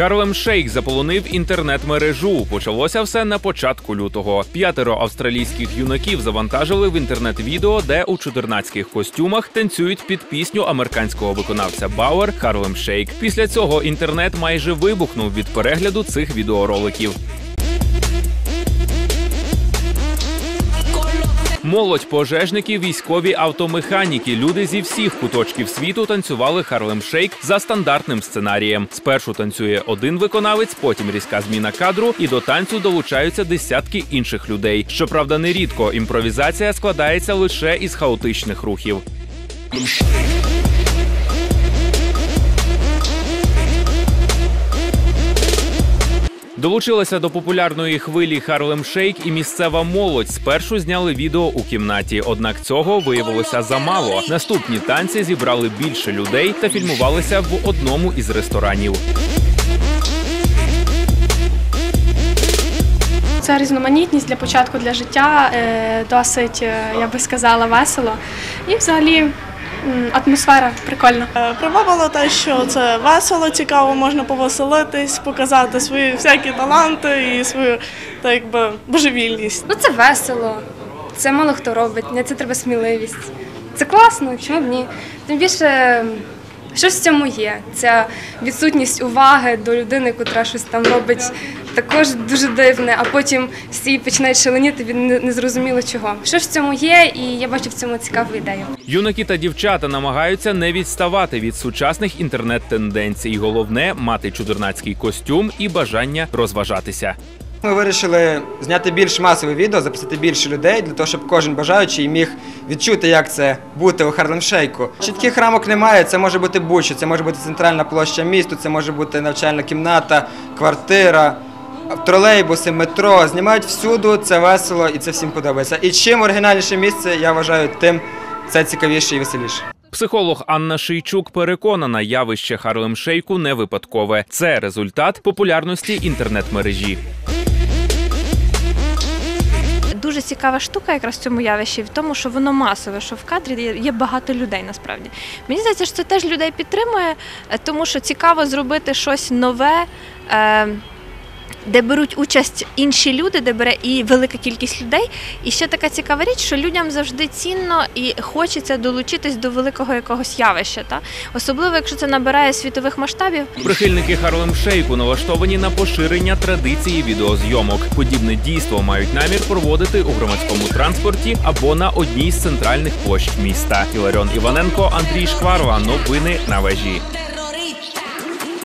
Харлем Шейк заполонив інтернет-мережу. Почалося все на початку лютого. П'ятеро австралійських юнаків завантажили в інтернет відео, де у чудернацьких костюмах танцюють під пісню американського виконавця Бауер Харлем Шейк. Після цього інтернет майже вибухнув від перегляду цих відеороликів. Молодь, пожежники, військові автомеханіки, люди зі всіх куточків світу танцювали Харлем Шейк за стандартним сценарієм. Спершу танцює один виконавець, потім різка зміна кадру, і до танцю долучаються десятки інших людей. Щоправда, нерідко імпровізація складається лише із хаотичних рухів. Долучилася до популярної хвилі Харлем Шейк і місцева молодь. Спершу зняли відео у кімнаті, однак цього виявилося замало. Наступні танці зібрали більше людей та фільмувалися в одному із ресторанів. Це різноманітність для початку для життя, е, досить, е, я би сказала, весело. І взагалі атмосфера прикольна. Е, Привабило те, що це весело, цікаво, можна повеселитись, показати свої всякі таланти і свою так якби божевільність. Ну це весело, це мало хто робить, на це треба сміливість. Це класно, чому б ні? Тим більше, щось в цьому є. Ця відсутність уваги до людини, котра щось там робить, також дуже дивне, а потім всі починають шаленіти від не- незрозуміло чого. Щось в цьому є, і я бачу в цьому цікаву ідею. Юнаки та дівчата намагаються не відставати від сучасних інтернет-тенденцій. Головне мати чудернацький костюм і бажання розважатися. Ми вирішили зняти більш масове відео, записати більше людей для того, щоб кожен бажаючий міг відчути, як це бути у Харлем Шейку. Чітких рамок немає. Це може бути будь-що. Це може бути центральна площа місту, це може бути навчальна кімната, квартира, тролейбуси, метро. Знімають всюди, це весело і це всім подобається. І чим оригінальніше місце, я вважаю, тим це цікавіше і веселіше. Психолог Анна Шийчук переконана, явище Харлем Шейку не випадкове. Це результат популярності інтернет-мережі. Дуже цікава штука якраз в цьому явищі в тому, що воно масове, що в кадрі є- багато людей насправді. Мені здається, що це теж людей підтримує, е, тому що цікаво зробити щось нове. Де беруть участь інші люди, де бере і велика кількість людей. І ще така цікава річ, що людям завжди цінно і хочеться долучитись до великого якогось явища. Та? Особливо, якщо це набирає світових масштабів. Прихильники Харлем Шейку налаштовані на поширення традиції відеозйомок. Подібне дійство мають намір проводити у громадському транспорті або на одній з центральних площ міста. Іларіон Іваненко, Андрій Шкварова. Новини на вежі.